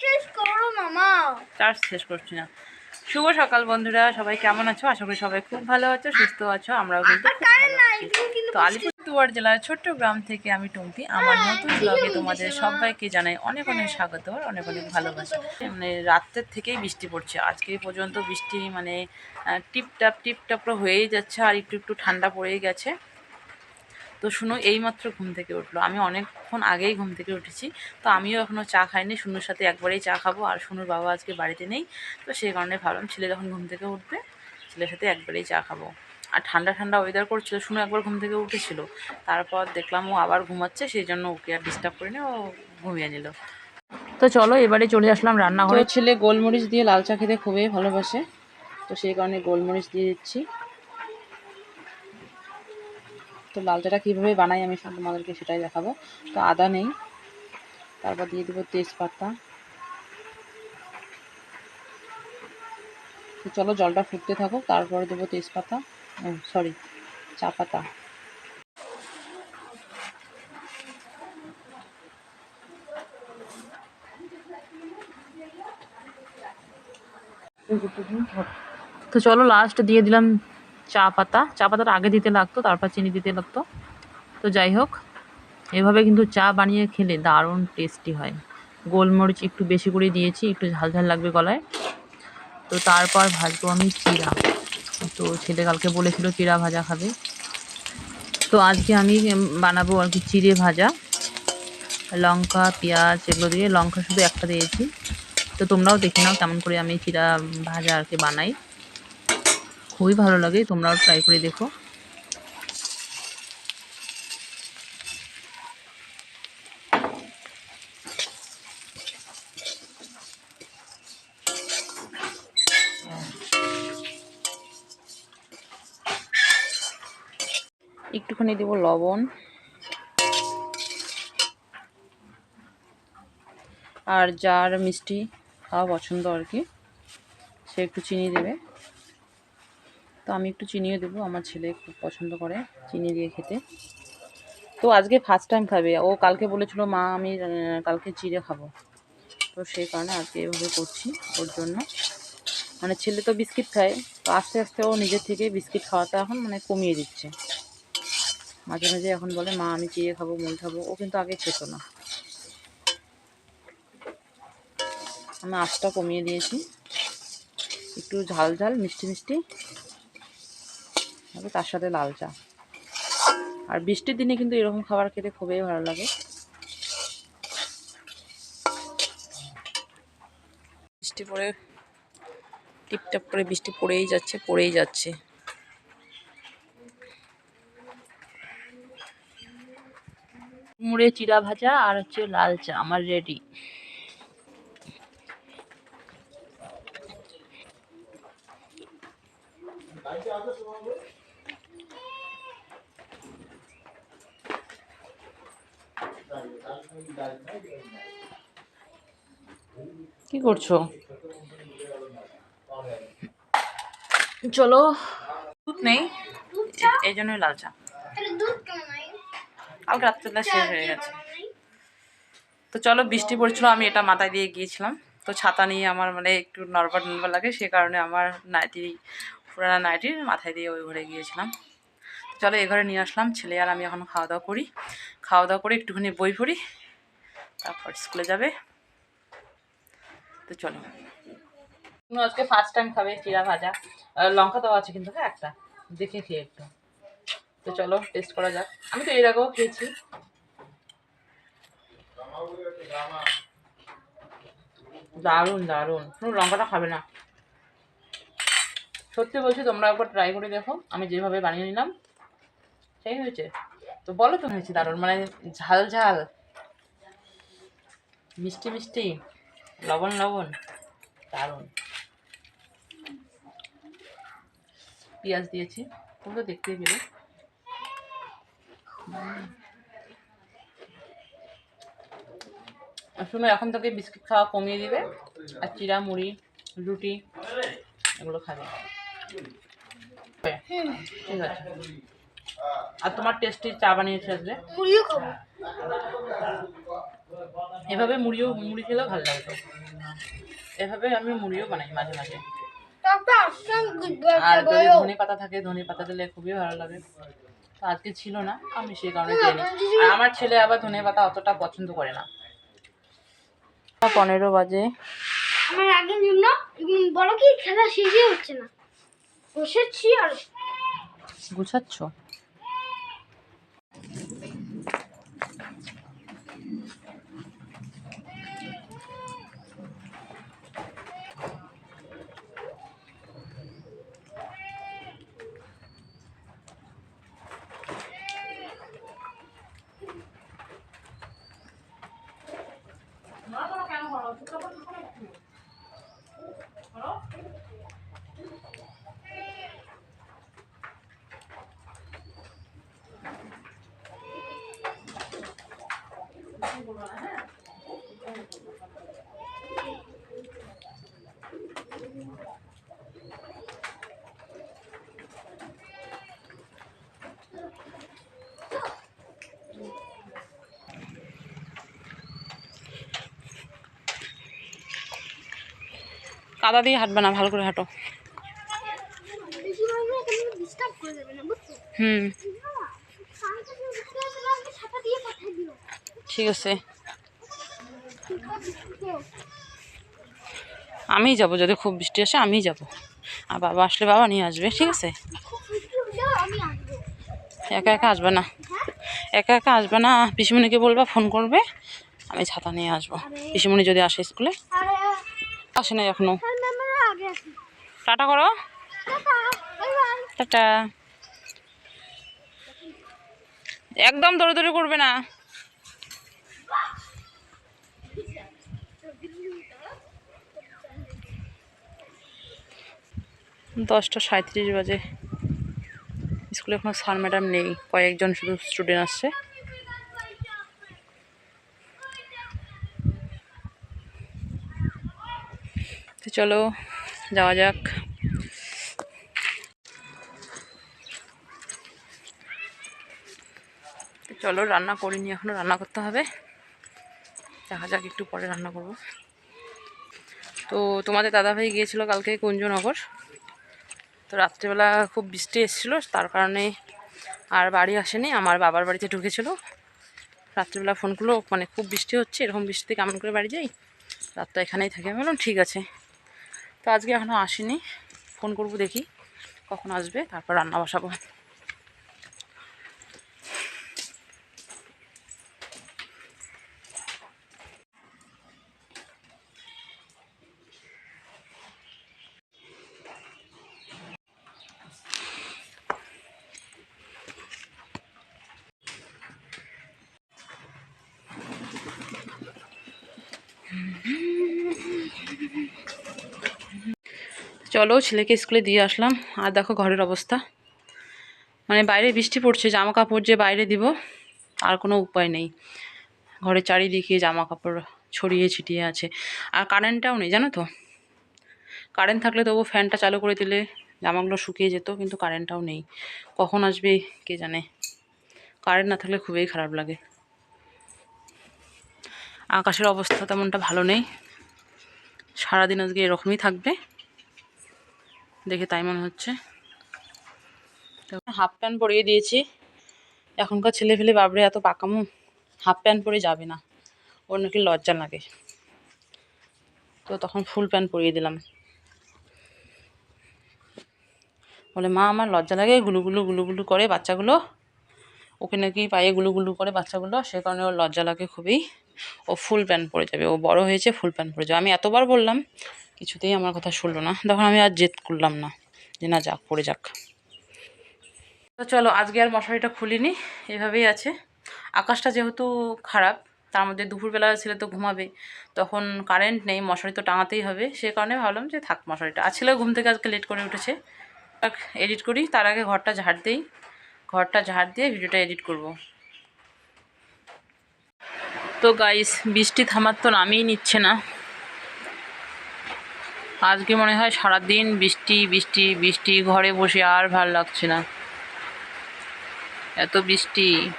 শেষ করো মামা। চার্জ শেষ করছি না। শুভ সকাল বন্ধুরা সবাই কেমন আছো? আশা করি সবাই খুব ভালো আছো সুস্থ আছো আমরাও কিন্তু তো আলিপুরদুয়ার জেলার ছোট্ট গ্রাম থেকে আমি টুম্পি আমার নতুন ব্লগে তোমাদের সবাইকে জানাই অনেক অনেক স্বাগত আর অনেক অনেক ভালোবাসা। মানে রাত্রের থেকেই বৃষ্টি পড়ছে আজকে পর্যন্ত বৃষ্টি মানে টিপটাপ টিপটাপ হয়েই যাচ্ছে আর একটু একটু ঠান্ডা পড়েই গেছে। তো শুনো এইমাত্র ঘুম থেকে উঠল। আমি অনেকক্ষণ আগেই ঘুম থেকে উঠেছি। তো আমিও এখনও চা খাইনি, শুনুর সাথে একবারেই চা খাব। আর শুনুর বাবা আজকে বাড়িতে নেই। তো সেই কারণে ভাবলাম, ছেলে যখন ঘুম থেকে উঠবে, ছেলের সাথে একবারেই চা খাব। আর ঠান্ডা ঠান্ডা ওয়েদার করছিল, শুনে একবার ঘুম থেকে উঠেছিল। তারপর দেখলাম ও আবার ঘুমাচ্ছে, সেই জন্য ওকে আর ডিস্টার্ব করিনি, ও ঘুমিয়ে নিল। তো চলো এবারে চলে আসলাম রান্না রান্নাঘরে ছেলে গোলমরিচ দিয়ে লাল চা খেতে খুবই ভালোবাসে। তো সেই কারণে গোলমরিচ দিয়ে দিচ্ছি। তো লাল চাটা কীভাবে বানাই আমি তোমাদেরকে সেটাই দেখাবো। তো আদা নেই, তারপর দিয়ে দেবো তেজপাতা। তো চলো জলটা ফুটতে থাকুক, তারপরে দেবো তেজপাতা সরি চা পাতা। তো চলো লাস্ট দিয়ে দিলাম চা পাতা। চা পাতাটা আগে দিতে লাগতো, তারপর চিনি দিতে লাগতো। তো যাই হোক, এভাবে কিন্তু চা বানিয়ে খেলে দারুণ টেস্টি হয়। গোলমরিচ একটু বেশি করে দিয়েছি, একটু ঝাল ঝাল লাগবে গলায়। তো তারপর ভাজবো আমি চিড়া। তো ছেলে কালকে বলেছিল চিড়া ভাজা খাবে। তো আজকে আমি বানাবো আর কি চিড়ে ভাজা। লঙ্কা, পেঁয়াজ এগুলো দিয়ে, লঙ্কা শুধু একটা দিয়েছি। তো তোমরাও দেখে নাও কেমন করে আমি চিড়া ভাজা আর কি বানাই। খুবই ভালো লাগে, তোমরাও ট্রাই করে দেখো। একটুখানি দেবো লবণ। আর যার মিষ্টি খাওয়া পছন্দ আর কি, সে একটু চিনি দেবে। তো আমি একটু চিনিও দেবো, আমার ছেলে খুব পছন্দ করে চিনি দিয়ে খেতে। তো আজকে ফার্স্ট টাইম খাবে। ও কালকে বলেছিল, মা, আমি কালকে চিড়ে খাব। তো সেই কারণে আজকে এভাবে করছি ওর জন্য। মানে ছেলে তো বিস্কিট খায়, তো আস্তে আস্তে ও নিজের থেকে বিস্কিট খাওয়াটা এখন মানে কমিয়ে দিচ্ছে। মাঝে মাঝে এখন বলে, মা, আমি চিড়ে খাব মুল খাব। ও কিন্তু আগে খেত না। আমি আঁচটা কমিয়ে দিয়েছি। একটু ঝাল ঝাল, মিষ্টি মিষ্টি। তার সাথে লাল চা। আর বৃষ্টির দিনে কিন্তু এরকম খাবার খেতে খুবই ভালো লাগে। বৃষ্টি পড়ে, টিপটাপ করে বৃষ্টি পড়েই যাচ্ছে পড়েই যাচ্ছে। মুড়ে চিড়া ভাজা আর হচ্ছে লাল চা, আমার রেডি কি করছ? চলো। দুধ নেই। এই জন্যই লাল চা। তাহলে দুধ কেন নাই? কালকে রাত্রেবেলা শেষ হয়ে গেছে। তো চলো বৃষ্টি পড়ছিল আমি এটা মাথায় দিয়ে গিয়েছিলাম। তো ছাতা নিয়ে আমার মানে একটু নরবার নরবার লাগে সে কারণে আমার নাইটি পুরানা নাইটির মাথায় দিয়ে ওই ঘরে গিয়েছিলাম। চলো এ ঘরে নিয়ে আসলাম ছেলে আর আমি এখন খাওয়া দাওয়া করি। খাওয়া দাওয়া করে একটুখানি বই পড়ি তারপর স্কুলে যাবে। তো চলো। আজকে ফার্স্ট টাইম খাবে চিরা ভাজা। লঙ্কা দেওয়া আছে কিন্তু হ্যাঁ একটা। দেখে খেয়ে একটু। তো চলো টেস্ট করা যাক। আমি তো এর আগেও খেয়েছি। দারুণ দারুণ। কোনো লঙ্কাটা খাবে না। সত্যি বলছি, তোমরা একবার ট্রাই করে দেখো। আমি যেভাবে বানিয়ে নিলাম, সেই হয়েছে। তো বলো তো, হয়েছে দারুণ। মানে ঝাল ঝাল। মিষ্টি মিষ্টি। লবণ লবণ? দারুণ। পেঁয়াজ দিয়েছি, তোমরা দেখতেই পেলে। শোনো, এখন থেকে বিস্কিট খাওয়া কমিয়ে দিবে, আর চিরা মুড়ি, রুটি, এগুলো খাবে। ঠিক আছে। আর তোমার টেস্টি চা বানিয়েছে খাব। এভাবে মুড়িও মুড়ি খেলেও ভালো লাগতো এভাবে আমি মুড়িও বানাই মাঝে মাঝে। আর যদি ধনে পাতা থাকে ধনে পাতা দিলে খুবই ভালো লাগে। তো আজকে ছিল না আমি সেই কারণে দিইনি আর আমার ছেলে আবার ধনে পাতা অতটা পছন্দ করে না। পনেরো বাজে। আমার আগের জন্য বলো কি খেলা শেষই হচ্ছে না। বসেছি আর গুছাচ্ছ? কাদা দিয়ে হাঁটবে না ভালো করে হাঁটো। হুম আমি তো ঘুরতে আসলাম আমাকে ছাতা দিয়ে পাঠিয়ে দিও ঠিক আছে। আমিই যাব, যদি খুব বৃষ্টি আসে আমিই যাব। আর বাবা আসলে বাবা নিয়ে আসবে, ঠিক আছে? আমি একা একা আসবে না। একা একা আসবে না। পিসিমণিকে বলবা, ফোন করবে, আমি ছাতা নিয়ে আসব। পিসিমণি যদি আসে স্কুলে। আসে না এখনও। টাটা করো। টাটা। একদম দৌড়াদৌড়ি করবে না। দশটা সাঁত্রিশ বাজে। স্কুলে এখনও স্যার, ম্যাডাম নেই। কয়েকজন শুধু স্টুডেন্ট আসছে। চলো, যাওয়া যাক। চলো, রান্না করিনি, এখনও রান্না করতে হবে। দেখা যাক, একটু পরে রান্না করব। তো তোমাদের দাদাভাই গিয়েছিল কালকে কুঞ্জনগর। তো রাত্রিবেলা খুব বৃষ্টি এসেছিল, তার কারণে আর বাড়ি আসেনি, আমার বাবার বাড়িতে ঢুকেছিল। রাত্রেবেলা ফোন করল মানে খুব বৃষ্টি হচ্ছে, এরকম বৃষ্টিতে কেমন করে বাড়ি যাই? রাতটা এখানেই থাকে, আমি বললাম, ঠিক আছে। তো আজকে এখনও আসেনি ফোন করব দেখি কখন আসবে, তারপর রান্না বসাবো। চলো ছেলেকে স্কুলে দিয়ে আসলাম। আর দেখো ঘরের অবস্থা। মানে বাইরে বৃষ্টি পড়ছে জামা কাপড় যে বাইরে দিব, আর কোনো উপায় নেই। ঘরের চারিদিকে জামা কাপড় ছড়িয়ে ছিটিয়ে আছে। আর কারেন্টটাও নেই, জানো তো? কারেন্ট থাকলে তবু ফ্যানটা চালু করে দিলে জামাগুলো শুকিয়ে যেত, কিন্তু কারেন্টটাও নেই। কখন আসবে, কে জানে? কারেন্ট না থাকলে খুবই খারাপ লাগে। আকাশের অবস্থা তেমনটা ভালো নেই। সারাদিন আজকে এরকমই থাকবে। দেখে তাই মনে হচ্ছে। হাফ প্যান্ট পরিয়ে দিয়েছি। এখনকার ছেলে ফেলে বাবরে এত পাকামো, হাফ প্যান্ট পরে যাবে না। ওর নাকি লজ্জা লাগে। তো তখন ফুল প্যান্ট পরিয়ে দিলাম। বলে, মা, আমার লজ্জা লাগে গুলুগুলু গুলুগুলু করে বাচ্চাগুলো। ওকে নাকি পায়ে গুলুগুলু করে বাচ্চাগুলো। সে কারণে ওর লজ্জা লাগে খুবই। ও ফুল প্যান্ট পরে যাবে। ও বড় হয়েছে, ফুল প্যান্ট পরে যাবে। আমি এতবার বললাম কিছুতেই আমার কথা শুনলো না। তখন আমি আর জেদ করলাম না যে না যাক, পড়ে যাক। তো চলো, আজকে আর মশারিটা খুলিনি, এভাবেই আছে। আকাশটা যেহেতু খারাপ, তার মধ্যে দুপুরবেলা ছেলে তো ঘুমাবে, তখন কারেন্ট নেই, মশারি তো টাঙাতেই হবে। সে কারণে ভাবলাম যে থাক মশারিটা। আর ছেলে ঘুম থেকে আজকে লেট করে উঠেছে। এডিট করি, তার আগে ঘরটা ঝাড় দিই। ঘরটা ঝাড় দিয়ে ভিডিওটা এডিট করব। তো গাইস বৃষ্টি থামার তো নামই নিচ্ছে না। আজকে মনে হয় সারাদিন বৃষ্টি বৃষ্টি বৃষ্টি, ঘরে বসে আর ভালো লাগছে না। এত বৃষ্টি।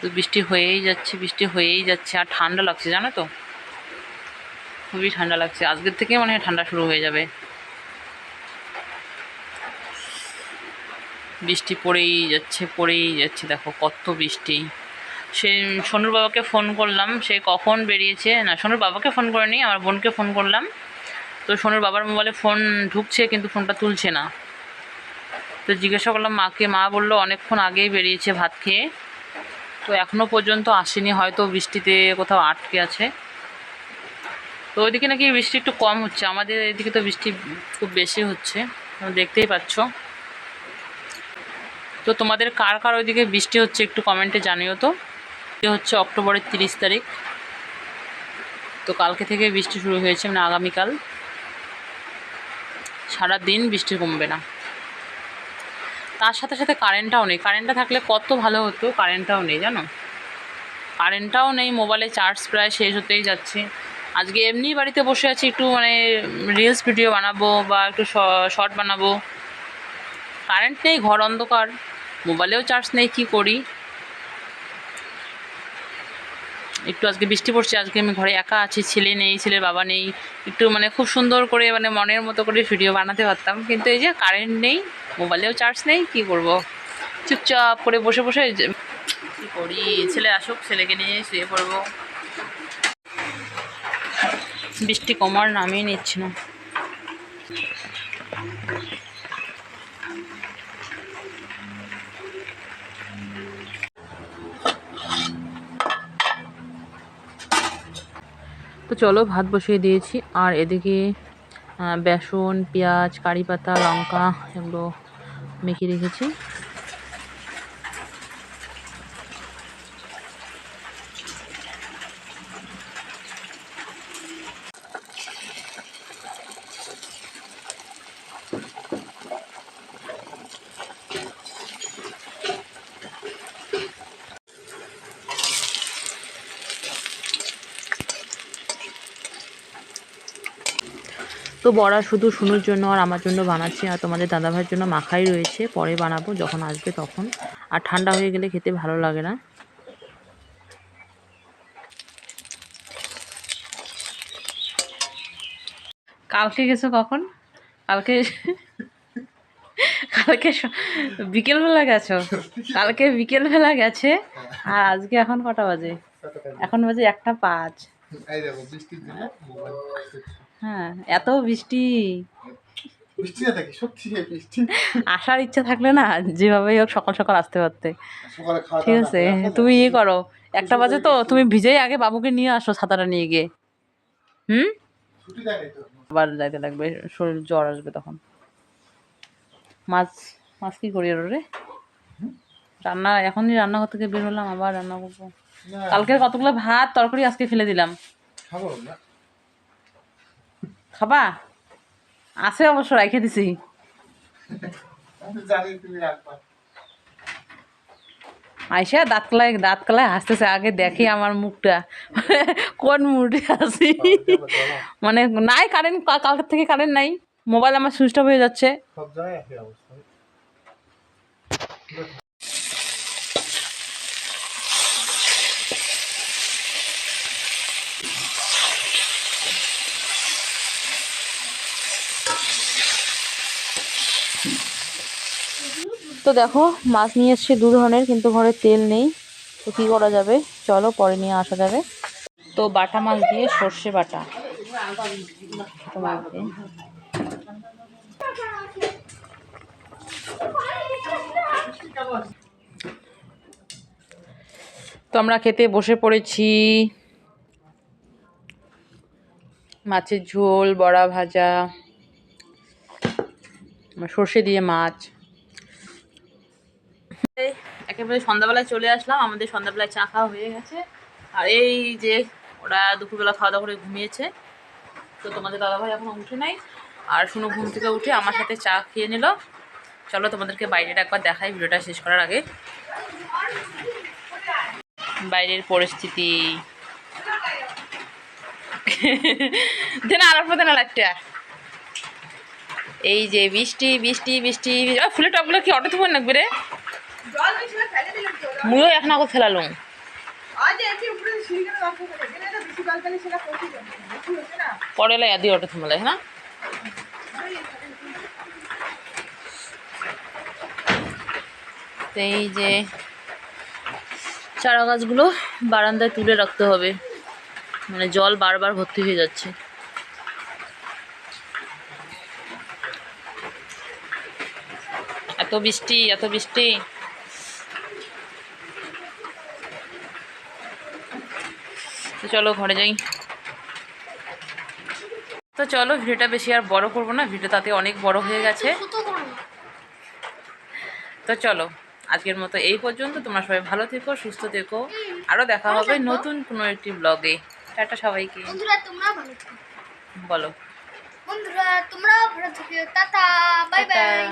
তো বৃষ্টি হয়েই যাচ্ছে, বৃষ্টি হয়েই যাচ্ছে, আর ঠান্ডা লাগছে, জানো তো? খুবই ঠান্ডা লাগছে। আজকের থেকে মনে হয় ঠান্ডা শুরু হয়ে যাবে। বৃষ্টি পড়েই যাচ্ছে পড়েই যাচ্ছে, দেখো কত বৃষ্টি। সে সোনুর বাবাকে ফোন করলাম, সে কখন বেরিয়েছে? না, সোনুর বাবাকে ফোন করেনি, আমার বোনকে ফোন করলাম। তো সোনুর বাবার মোবাইলে ফোন ঢুকছে, কিন্তু ফোনটা তুলছে না। তো জিজ্ঞাসা করলাম, মাকে? মা বলল, অনেকক্ষণ আগেই বেরিয়েছে ভাত খেয়ে। তো এখনও পর্যন্ত আসেনি, হয়তো বৃষ্টিতে কোথাও আটকে আছে। তো ওইদিকে নাকি বৃষ্টি একটু কম হচ্ছে। আমাদের এদিকে তো বৃষ্টি খুব বেশি হচ্ছে দেখতেই পাচ্ছ। তো তোমাদের কার কার ওইদিকে বৃষ্টি হচ্ছে একটু কমেন্টে জানিও তো। হচ্ছে অক্টোবরের তিরিশ তারিখ। তো কালকে থেকে বৃষ্টি শুরু হয়েছে মানে আগামীকাল। সারা দিন বৃষ্টি কমবে না। তার সাথে সাথে কারেন্টটাও নেই। কারেন্টটা থাকলে কত ভালো হতো কারেন্টটাও নেই, জানো? কারেন্টটাও নেই মোবাইলে চার্জ প্রায় শেষ হতেই যাচ্ছে। আজকে এমনি বাড়িতে বসে আছি, একটু মানে রিলস ভিডিও বানাবো বা একটু শর্ট বানাবো। কারেন্ট নেই, ঘর অন্ধকার। মোবাইলেও চার্জ নেই, কি করি? একটু আজকে বৃষ্টি পড়ছে, আজকে আমি ঘরে একা আছি, ছেলে নেই, ছেলের বাবা নেই। একটু মানে খুব সুন্দর করে মানে মনের মতো করে ভিডিও বানাতে পারতাম। কিন্তু এই যে কারেন্ট নেই মোবাইলেও চার্জ নেই, কি করব? চুপচাপ করে বসে বসে কী করি? ছেলে আসুক, ছেলেকে নিয়ে শুয়ে পড়ব। বৃষ্টি কমার নামই নিচ্ছি না। চলো ভাত বসিয়ে দিয়েছি। আর এদিকে বেসন পেঁয়াজ কারি পাতা লঙ্কা এগুলো মেখে রেখেছি। তো বড়া শুধু শুনুর জন্য আর আমার জন্য বানাচ্ছি আর তোমাদের দাদাভাইয়ের জন্য মাখাই রয়েছে। পরে বানাবো যখন আসবে তখন। আর ঠান্ডা হয়ে গেলে খেতে ভালো লাগে না। কালকে গেছো কখন? কালকে কালকে বিকেলবেলা গেছো? কালকে বিকেলবেলা গেছে। আর আজকে এখন কটা বাজে? এখন বাজে একটা পাঁচ। হ্যাঁ এত বৃষ্টি। বৃষ্টি না থাকি সত্যি বৃষ্টি। আসার ইচ্ছা থাকলে না যেভাবেই হোক সকাল সকাল আসতে পারতে। ঠিক আছে তুমি ইয়ে করো একটা বাজে তো তুমি ভিজেই আগে বাবুকে নিয়ে আসো ছাতাটা নিয়ে গিয়ে। হুম? আবার যাইতে লাগবে শরীর জ্বর আসবে তখন। মাছ মাছ কি করি রে রান্না এখনই রান্নাঘর থেকে বের হলাম আবার রান্না করব। কালকের কতগুলো ভাত তরকারি আজকে ফেলে দিলাম। খাব না। খাবা? আছে অবশ্য রেখে দিছি। আইসা দাঁত কলায় দাঁত কলায় হাসতেছে আগে দেখি আমার মুখটা। কোন মুডে আছি? মানে নাই কারেন্ট কালকের থেকে কারেন্ট নাই। মোবাইল আমার সুইচ অফ হয়ে যাচ্ছে। তো দেখো, মাছ নিয়ে এসছে দু ধরনের, কিন্তু ঘরে তেল নেই। তো কী করা যাবে? চলো, পরে নিয়ে আসা যাবে। তো বাটা মাছ দিয়ে সর্ষে বাটা। তো আমরা খেতে বসে পড়েছি। মাছের ঝোল, বড়া ভাজা, সর্ষে দিয়ে মাছ। একেবারে সন্ধ্যাবেলায় চলে আসলাম, আমাদের সন্ধ্যাবেলায় চা খাওয়া হয়ে গেছে। আর এই যে ওরা দুপুরবেলা খাওয়া দাওয়া করে ঘুমিয়েছে, তো তোমাদের দাদাভাই এখন উঠে নাই। আর শুনো, ঘুম থেকে উঠে আমার সাথে চা খেয়ে নিল। চলো তোমাদেরকে বাইরেটা একবার দেখাই, ভিডিওটা শেষ করার আগে। বাইরের পরিস্থিতি। আর দেনা লাগটা এই যে বৃষ্টি বৃষ্টি বৃষ্টি ফুলের টপগুলো কি অটো থুবন লাগবে রে? মুইও এখন আগত ফেলালুম পড়েলা আদি অটো থামলে হ্যাঁ? এই যে চারা গাছগুলো বারান্দায় তুলে রাখতে হবে। মানে জল বারবার ভর্তি হয়ে যাচ্ছে। এত বৃষ্টি এত বৃষ্টি। তো চলো ঘরে যাই। তো চলো ভিডিওটা বেশি আর বড় করব না ভিডিও তাতে অনেক বড় হয়ে গেছে। তো চলো আজকের মতো এই পর্যন্ত। তোমরা সবাই ভালো থেকো সুস্থ থেকো। আরও দেখা হবে নতুন কোনো একটি ব্লগে টাটা সবাইকে। বন্ধুরা তোমরা ভালো থেকো। বলো। বন্ধুরা তোমরাও ভালো থেকো। Tata bye bye.